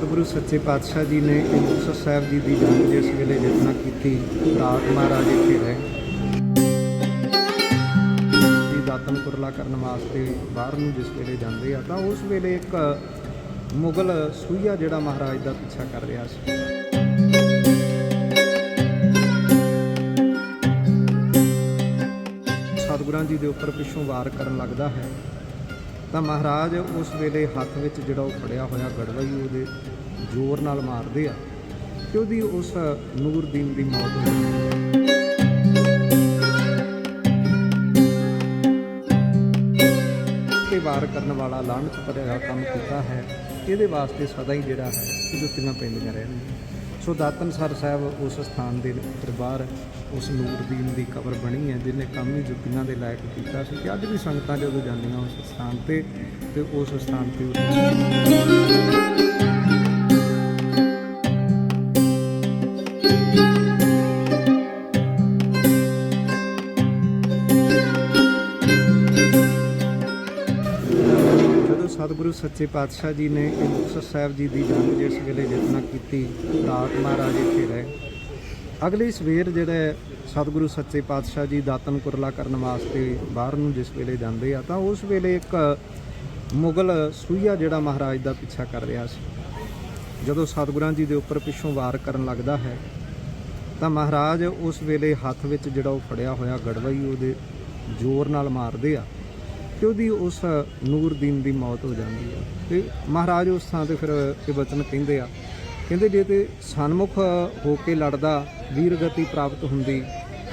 ਸੱਚੇ ਪਾਤਸ਼ਾਹ ਜੀ ਨੇ ਇਹ ਮੁਕਤਸਰ ਸਾਹਿਬ ਜੀ ਦੀ ਜਨਮ ਜਿਸ ਵੇਲੇ ਜਿਤਨਾ ਕੀਤੀ ਰਾਤ ਮਹਾਰਾਜ ਇੱਥੇ ਰਹੇ। ਜੀ ਦਾਤਨ ਕੁਰਲਾ ਕਰਨ ਵਾਸਤੇ ਬਾਹਰ ਨੂੰ ਜਿਸ ਵੇਲੇ ਜਾਂਦੇ ਆ, ਤਾਂ ਉਸ ਵੇਲੇ ਇੱਕ ਮੁਗਲ ਸੂਈਆ ਜਿਹੜਾ ਮਹਾਰਾਜ ਦਾ ਪਿੱਛਾ ਕਰ ਰਿਹਾ ਸੀ। ਸਤਿਗੁਰਾਂ ਜੀ ਦੇ ਉੱਪਰ ਪਿੱਛੋਂ ਵਾਰ ਕਰਨ ਲੱਗਦਾ ਹੈ। ਤਾਂ ਮਹਾਰਾਜ ਉਸ ਵੇਲੇ ਹੱਥ ਵਿੱਚ ਜਿਹੜਾ ਉਹ ਫੜਿਆ ਹੋਇਆ ਗੜਵਾ ਹੀ ਉਹਦੇ ਜ਼ੋਰ ਨਾਲ ਮਾਰਦੇ ਆ ਤੇ ਉਹਦੀ ਉਸ ਨੂਰਦੀਨ ਦੀ ਮੌਤ ਹੋ ਜਾਂਦੀ ਹੈ ਤੇ ਵਾਰ ਕਰਨ ਵਾਲਾ ਲਾਹਨਤ ਭਰਿਆ ਕੰਮ ਕੀਤਾ ਹੈ, ਇਹਦੇ ਵਾਸਤੇ ਸਦਾ ਹੀ ਜਿਹੜਾ ਹੈ ਇਹ ਜੁੱਤੀਆਂ ਪੈਂਦੀਆਂ ਰਹਿਣਗੀਆਂ। ਸੋ ਦਾਤਨਸਰ ਸਾਹਿਬ ਉਸ ਸਥਾਨ ਦੇ ਦਰਬਾਰ ਉਸ ਨੂਰਦੀਨ ਦੀ ਕਬਰ ਬਣੀ ਹੈ, ਜਿਹਨੇ ਕੰਮ ਹੀ ਜੁੱਤੀਆਂ ਦੇ ਲਾਇਕ ਕੀਤਾ ਸੀ ਕਿ ਅੱਜ ਵੀ ਸੰਗਤਾਂ ਜਦੋਂ ਜਾਂਦੀਆਂ ਉਸ ਸਥਾਨ ਤੇ ਤੇ ਉਸ ਸਥਾਨ ਤੇ ਸਤਿਗੁਰੂ ਸੱਚੇ ਪਾਤਸ਼ਾਹ ਜੀ ਨੇ ਇਹ ਮੁਕਤਸਰ ਸਾਹਿਬ ਜੀ ਦੀ ਜੰਗ ਜਿਸ ਵੇਲੇ ਜਿਤਨਾ ਕੀਤੀ, ਰਾਤ ਮਹਾਰਾਜ ਇੱਥੇ ਰਹੇ। ਅਗਲੀ ਸਵੇਰ ਜਿਹੜਾ ਸਤਿਗੁਰੂ ਸੱਚੇ ਪਾਤਸ਼ਾਹ ਜੀ ਦਾਤਨ ਕੁਰਲਾ ਕਰਨ ਵਾਸਤੇ ਬਾਹਰ ਨੂੰ ਜਿਸ ਵੇਲੇ ਜਾਂਦੇ ਆ, ਤਾਂ ਉਸ ਵੇਲੇ ਇੱਕ ਮੁਗਲ ਸੂਈਆ ਜਿਹੜਾ ਮਹਾਰਾਜ ਦਾ ਪਿੱਛਾ ਕਰ ਰਿਹਾ ਸੀ। ਜਦੋਂ ਸਤਿਗੁਰਾਂ ਜੀ ਦੇ ਉੱਪਰ ਪਿੱਛੋਂ ਵਾਰ ਕਰਨ ਲੱਗਦਾ ਹੈ, ਤਾਂ ਮਹਾਰਾਜ ਉਸ ਵੇਲੇ ਹੱਥ ਵਿੱਚ ਜਿਹੜਾ ਉਹ ਫੜਿਆ ਹੋਇਆ ਗੜਵਾ ਹੀ ਉਹਦੇ ਜ਼ੋਰ ਨਾਲ ਮਾਰਦੇ ਆ। ਤੇ ਉਹਦੀ ਉਸ ਨੂਰਦੀਨ ਦੀ ਮੌਤ ਹੋ ਜਾਂਦੀ ਹੈ। ਤੇ ਮਹਾਰਾਜ ਉਸ ਥਾਂ ਤੇ ਫਿਰ ਇਹ ਬਚਨ ਕਹਿੰਦੇ ਆ। ਕਹਿੰਦੇ ਜੇ ਤੇ ਸਨਮੁਖ ਹੋ ਕੇ ਲੜਦਾ, ਵੀਰ ਗਤੀ ਪ੍ਰਾਪਤ ਹੁੰਦੀ,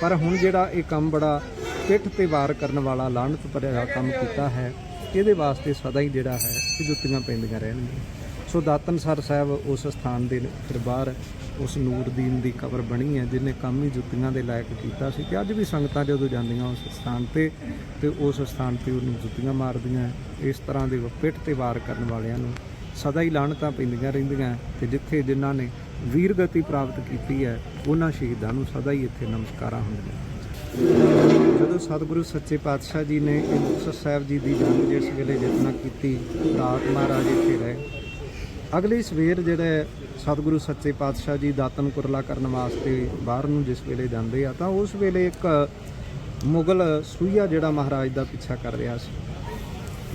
ਪਰ ਹੁਣ ਜਿਹੜਾ ਇਹ ਕੰਮ ਬੜਾ ਪਿੱਠ ਤੇ ਵਾਰ ਕਰਨ ਵਾਲਾ ਲਾਹਨਤ ਭਰਿਆ ਕੰਮ ਕੀਤਾ ਹੈ, ਇਹਦੇ ਵਾਸਤੇ ਸਦਾ ਹੀ ਜਿਹੜਾ ਹੈ ਜੁੱਤੀਆਂ ਪੈਂਦੀਆਂ ਰਹਿਣਗੀਆਂ। ਸੋ ਦਾਤਨ ਸਰ ਸਾਹਿਬ ਉਸ ਸਥਾਨ ਦੇ ਫਿਰ ਬਾਹਰ ਉਸ ਨੂਰਦੀਨ ਦੀ ਕਬਰ ਬਣੀ ਹੈ, ਜਿਹਨੇ ਕੰਮ ਹੀ ਜੁੱਤੀਆਂ ਦੇ ਲਾਇਕ ਕੀਤਾ ਸੀ। ਕਿ ਅੱਜ ਵੀ ਸੰਗਤਾਂ ਜਦੋਂ ਜਾਂਦੀਆਂ ਉਸ ਸਥਾਨ ਤੇ ਤੇ ਉਸ ਸਥਾਨ ਤੇ ਉਹਨੂੰ ਜੁੱਤੀਆਂ ਮਾਰਦੀਆਂ ਇਸ ਤਰ੍ਹਾਂ ਦੇ ਪਿੱਠ ਤੇ ਵਾਰ ਕਰਨ ਵਾਲਿਆਂ ਨੂੰ ਸਦਾ ਹੀ ਲਾਹਣਤਾਂ ਪੈਂਦੀਆਂ ਰਹਿੰਦੀਆਂ ਤੇ ਜਿੱਥੇ ਜਿਨ੍ਹਾਂ ਨੇ ਵੀਰ ਗਤੀ ਪ੍ਰਾਪਤ ਕੀਤੀ ਹੈ, ਉਹਨਾਂ ਸ਼ਹੀਦਾਂ ਨੂੰ ਸਦਾ ਹੀ ਇੱਥੇ ਨਮਸਕਾਰਾਂ ਹੁੰਦੀਆਂ ਜਦੋਂ ਸਤਿਗੁਰੂ ਸੱਚੇ ਪਾਤਸ਼ਾਹ ਜੀ ਨੇ ਇਹ ਮੁਕਤਸਰ ਸਾਹਿਬ ਜੀ ਦੀ ਜੰਗ ਜਿਸ ਵੇਲੇ ਜਿਤਨਾ ਕੀਤੀ ਰਾਤ ਮਹਾਰਾਜ ਇੱਥੇ ਰਹੇ ਅਗਲੀ ਸਵੇਰ ਜਿਹੜਾ ਸਤਿਗੁਰੂ ਸੱਚੇ ਪਾਤਸ਼ਾਹ ਜੀ ਦਾਤਨ ਕੁਰਲਾ ਕਰਨ ਵਾਸਤੇ ਬਾਹਰ ਨੂੰ ਜਿਸ ਵੇਲੇ ਜਾਂਦੇ ਆ, ਤਾਂ ਉਸ ਵੇਲੇ ਇੱਕ ਮੁਗਲ ਸੂਈਆ ਜਿਹੜਾ ਮਹਾਰਾਜ ਦਾ ਪਿੱਛਾ ਕਰ ਰਿਹਾ ਸੀ।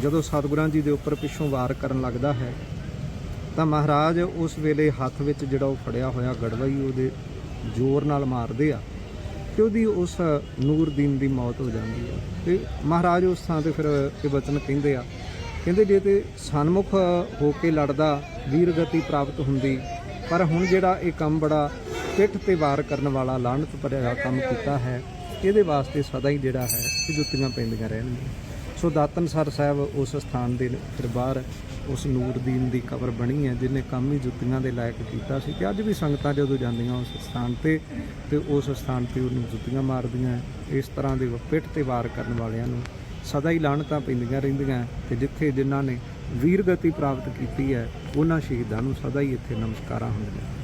ਜਦੋਂ ਸਤਿਗੁਰਾਂ ਜੀ ਦੇ ਉੱਪਰ ਪਿੱਛੋਂ ਵਾਰ ਕਰਨ ਲੱਗਦਾ ਹੈ, ਤਾਂ ਮਹਾਰਾਜ ਉਸ ਵੇਲੇ ਹੱਥ ਵਿੱਚ ਜਿਹੜਾ ਉਹ ਫੜਿਆ ਹੋਇਆ ਗੜਵਾ ਉਹਦੇ ਜ਼ੋਰ ਨਾਲ ਮਾਰਦੇ ਆ ਤੇ ਉਹਦੀ ਉਸ ਨੂਰਦੀਨ ਦੀ ਮੌਤ ਹੋ ਜਾਂਦੀ ਹੈ ਤੇ ਮਹਾਰਾਜ ਉਸ ਥਾਂ ਤੇ ਫਿਰ ਇਹ ਬਚਨ ਕਹਿੰਦੇ ਆ ਕਹਿੰਦੇ ਜੇ ਤੇ ਸਨਮੁਖ ਹੋ ਕੇ ਲੜਦਾ, ਵੀਰ ਗਤੀ ਪ੍ਰਾਪਤ ਹੁੰਦੀ। ਪਰ ਹੁਣ ਜਿਹੜਾ ਇਹ ਕੰਮ ਬੜਾ ਪਿੱਠ ਤੇ ਵਾਰ ਕਰਨ ਵਾਲਾ, ਲਾਹਨਤ ਭਰਿਆ ਕੰਮ ਕੀਤਾ ਹੈ, ਇਹਦੇ ਵਾਸਤੇ ਸਦਾ ਹੀ ਜਿਹੜਾ ਹੈ ਇਹ ਜੁੱਤੀਆਂ ਪੈਂਦੀਆਂ ਰਹਿਣਗੀਆਂ। ਸੋ ਦਾਤਨ ਸਰ ਸਾਹਿਬ, ਉਸ ਸਥਾਨ ਦੇ ਦਰਬਾਰ ਉਸ ਨੂਰਦੀਨ ਦੀ ਕਬਰ ਬਣੀ ਹੈ, ਜਿਹਨੇ ਕੰਮ ਹੀ ਜੁੱਤੀਆਂ ਦੇ ਲਾਇਕ ਕੀਤਾ ਸੀ। ਕਿ ਅੱਜ ਵੀ ਸੰਗਤਾਂ ਜਦੋਂ ਜਾਂਦੀਆਂ ਉਸ ਸਥਾਨ ਤੇ ਤੇ ਉਸ ਸਥਾਨ ਤੇ ਉਹਨੂੰ ਜੁੱਤੀਆਂ ਮਾਰਦੀਆਂ, ਇਸ ਤਰ੍ਹਾਂ ਦੇ ਪਿੱਠ ਤੇ ਵਾਰ ਕਰਨ ਵਾਲਿਆਂ ਨੂੰ ਸਦਾ ਹੀ ਲਾਹਣਤਾਂ ਪੈਂਦੀਆਂ ਰਹਿੰਦੀਆਂ ਤੇ ਜਿੱਥੇ ਜਿਨ੍ਹਾਂ ਨੇ ਵੀਰ ਗਤੀ ਪ੍ਰਾਪਤ ਕੀਤੀ ਹੈ, ਉਹਨਾਂ ਸ਼ਹੀਦਾਂ ਨੂੰ ਸਦਾ ਹੀ ਇੱਥੇ ਨਮਸਕਾਰਾਂ ਹੁੰਦੀਆਂ